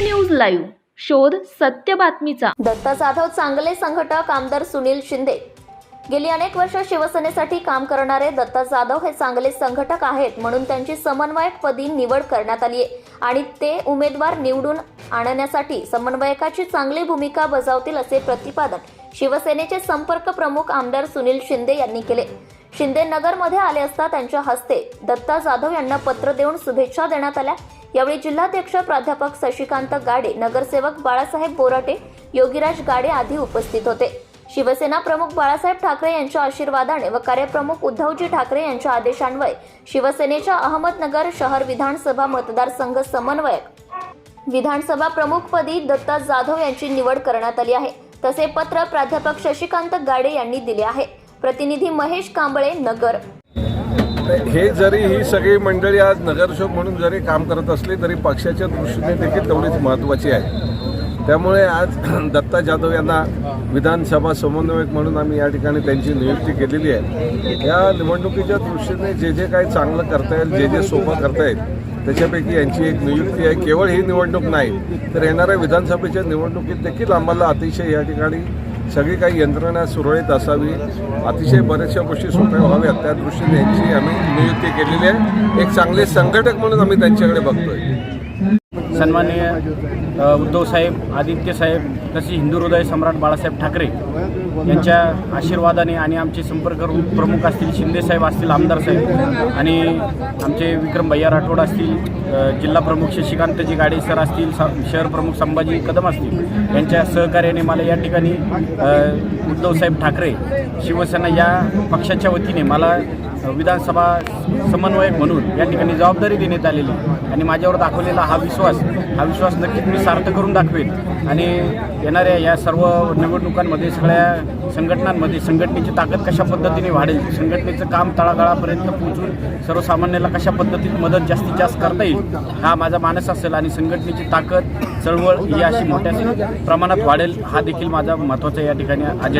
Live. शोध सत्य बातमीचा. दत्त जाधव चांगले संघटक आमदार सुनील शिंदे. गेली अनेक वर्ष शिवसेनेसाठी काम करणारे दत्ता जाधव हे चांगले संघटक आहेत म्हणून त्यांची समन्वयक पदी निवड करण्यात आली आहे आणि ते उमेदवार निवडून आणण्यासाठी समन्वयकाची चांगली भूमिका बजावतील असे प्रतिपादन शिवसेनेचे संपर्क प्रमुख आमदार सुनील शिंदे यांनी केले. शिंदे नगरमध्ये आले असता त्यांच्या हस्ते दत्ता जाधव यांना पत्र देऊन शुभेच्छा देण्यात आल्या. यावेळी जिल्हाध्यक्ष प्राध्यापक शशिकांत गाडे नगरसेवक बाळासाहेब बोराटे योगीराज गाडे आदी उपस्थित होते. शिवसेना प्रमुख बाळासाहेब ठाकरे यांच्या आशीर्वादाने व कार्यप्रमुख उद्धवजी ठाकरे यांच्या आदेशान्वये शिवसेनेच्या अहमदनगर शहर विधानसभा मतदारसंघ समन्वयक विधानसभा प्रमुखपदी दत्ता जाधव यांची निवड करण्यात आली आहे. तसे पत्र प्राध्यापक शशिकांत गाडे यांनी दिले आहे. प्रतिनिधी महेश कांबळे नगर. हे जरी ही सगळी मंडळी आज नगरसेवक म्हणून जरी काम करत असली तरी पक्षाच्या दृष्टीने देखील तेवढीच महत्त्वाची आहे. त्यामुळे आज दत्ता जाधव यांना विधानसभा समन्वयक म्हणून आम्ही या ठिकाणी त्यांची नियुक्ती केलेली आहे. या निवडणुकीच्या दृष्टीने जे जे काही चांगलं करता येईल जे जे सोपं करता येईल त्याच्यापैकी यांची एक नियुक्ती आहे. केवळ ही निवडणूक नाही तर येणाऱ्या विधानसभेच्या निवडणुकीत देखील आम्हाला अतिशय या ठिकाणी सगळी काही यंत्रणा सुरळीत असावी. अतिशय बऱ्याचशा गोष्टी सोप्या व्हाव्यात. त्या दृष्टीने यांची आम्ही नियुक्ती केलेली आहे. एक चांगले संघटक म्हणून आम्ही त्यांच्याकडे बघतोय. सन्माननीय उद्धवसाहेब आदित्यसाहेब तसेच हिंदू हृदय सम्राट बाळासाहेब ठाकरे यांच्या आशीर्वादाने आणि आमचे संपर्क प्रमुख असतील शिंदेसाहेब असतील आमदार साहेब आणि आमचे विक्रम भैया राठोड असतील जिल्हा प्रमुख शशिकांतजी गाडे सर असतील शहर प्रमुख संभाजी कदम असतील यांच्या सहकार्याने मला या ठिकाणी उद्धवसाहेब ठाकरे शिवसेना या पक्षाच्या वतीने मला विधानसभा समन्वयक म्हणून या ठिकाणी जबाबदारी देण्यात आलेली आणि माझ्यावर दाखवलेला हा विश्वास हा विश्वास नक्कीच मी सार्थ करून दाखवेन आणि येणाऱ्या या सर्व निवडणुकांमध्ये सगळ्या संघटनांमध्ये संघटनेची ताकद कशा पद्धतीने वाढेल संघटनेचं काम तळागाळापर्यंत पोहोचून सर्वसामान्याला कशा पद्धतीत मदत जास्तीत जास्त करता येईल हा माझा मानस असेल आणि संघटनेची ताकद चळवळ ही अशी मोठ्या प्रमाणात वाढेल हा देखील माझा महत्त्वाचा या ठिकाणी अजेंडा